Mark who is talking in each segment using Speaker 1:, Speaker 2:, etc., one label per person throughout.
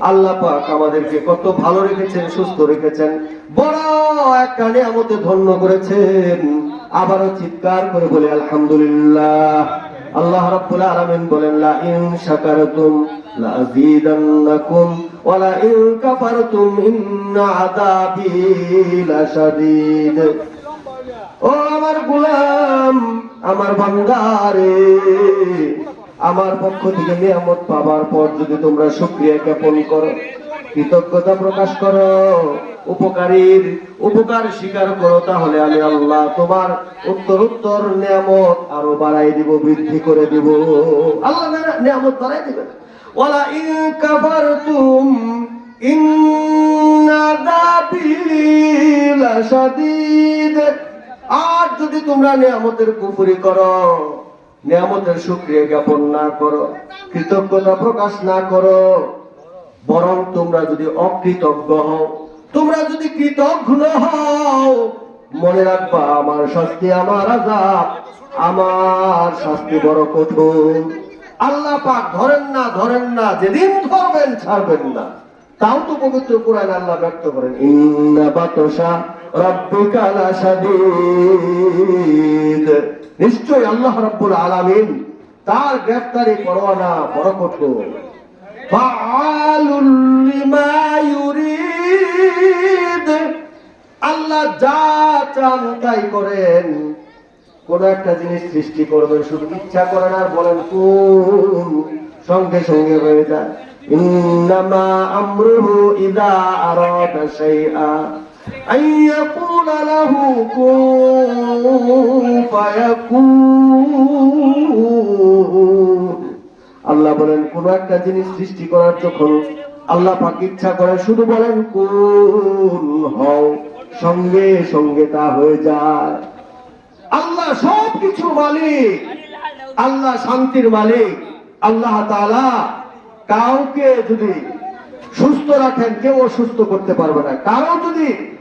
Speaker 1: আল্লাহ পাক আমাদেরকে কত ভালো রেখেছেন, সুস্থ রেখেছেন। বড় একটা নিয়ামতে ধন্য করেছেন। আবারও চিৎকার করে বলে, আলহামদুলিল্লাহ। আল্লাহ রাব্বুল আলামিন বলেন, লা ইন শাকারতুম লা ওয়া লা ইন কাফারতুম ইন্না আযাবি লাশাদীদ। ও আমার গোলাম, আমার বান্দারে আমার পক্ষ থেকে নিয়ামত পাবার পর যদি তোমরা শুক্রিয়া জ্ঞাপন করো, কৃতজ্ঞতা প্রকাশ করো, উপকারীর উপকার স্বীকার করো, তাহলে আমি আল্লাহ তোমার উত্তর উত্তর নিয়ামত আরও বাড়াই দিব, বৃদ্ধি করে দিব। আল্লাহ নিয়ামত বাড়াই দিবেন ওয়ালা ইন লাশাদীদ আর যদি তোমরা নিয়ামতের কুফরি করো নিয়ামতের শুক্রিয়া জ্ঞাপন না করো, কৃতজ্ঞতা প্রকাশ না করো। বরং তোমরা যদি অকৃতজ্ঞ হও, তোমরা যদি কৃতজ্ঞ হও, মনে রাখবা, আমার শাস্তি, আমার আজাব আমার শাস্তি বড় কঠোর আল্লাহ পাক ধরেন না ধরেন না, যেদিন ধরবেন, ছাড়বেন না। তাও তো পবিত্র কোরআন আল্লাহ ব্যক্ত করেন, ইন্না বাতশা রাব্বিকা লাশাদীদ। নিশ্চয় আল্লাহ রাব্বুল আলামিন তার গ্রেফতারি পরোয়ানা বড় কঠোর আল্লাহ যা চান তাই করেন। কোন একটা জিনিস সৃষ্টি করবেন, শুধু ইচ্ছা করেন আর বলেন কোন সঙ্গে সঙ্গে হয়ে যায়। ইন্নামা আমরুহু ইদা আরাদা শাইআ। আন ইয়াকুলা লাহু কুন ফায়াকুন আল্লাহ বলেন কোন একটা জিনিস সৃষ্টি করার যখন আল্লাহ পাক ইচ্ছা করে শুধু বলেন কোন হও, সঙ্গে সঙ্গে তা হয়ে যায়। আল্লাহ সব কিছুর মালিক, আল্লাহ শান্তির মালিক, আল্লাহ তাআলা কাউকে যদি সুস্থ রাখেন, কেউ অসুস্থ করতে পারবে না। কারও যদি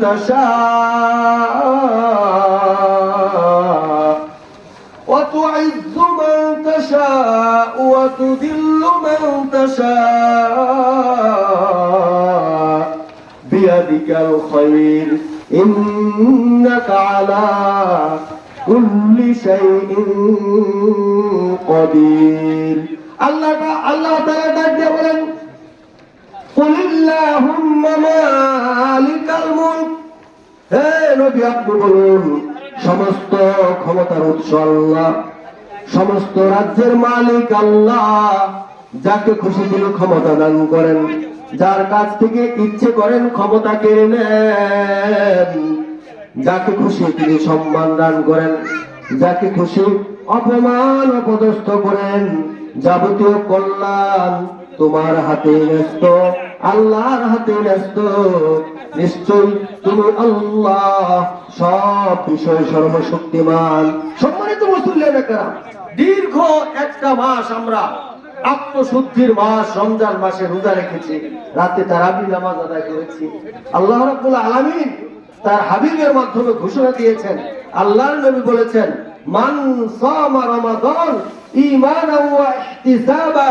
Speaker 1: تشاء وتعز من تشاء وتذل من تشاء بيدك الخير إنك على كل شيء قدير الله الله تعالى بولن قل اللهم ما নবী আপনি বলুন, সমস্ত ক্ষমতার উৎস আল্লাহ, সমস্ত রাজ্যের মালিক আল্লাহ, যাকে খুশি তিনি ক্ষমতা দান করেন, যার কাছ থেকে ইচ্ছে করেন ক্ষমতা কেড়ে নেন, যাকে খুশি তিনি সম্মান দান করেন, যাকে খুশি অপমান অপদস্থ করেন, যাবতীয় কল্যাণ তোমার হাতে ন্যস্ত, আল্লাহর হাতে ন্যস্ত। নিশ্চয় তুমি আল্লাহ, সব বিষয় সর্বশক্তিমান। সম্মানিত মুসল্লিরা দীর্ঘ একটা মাস আমরা আত্মশুদ্ধির মাস, রমজান মাসে রোজা রেখেছি। রাতে তারাবি নামাজ আদায় করেছি। আল্লাহ রাব্বুল আলামিন তার হাবিবের মাধ্যমে ঘোষণা দিয়েছেন। আল্লাহর নবী বলেছেন, মান সামা রমাদান ঈমানান ওয়া ইহতিসাবা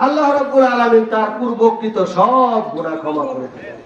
Speaker 1: আল্লাহ রব্বুল আলমিন তার পূর্বকৃত সব গুণা ক্ষমা করে দিলেন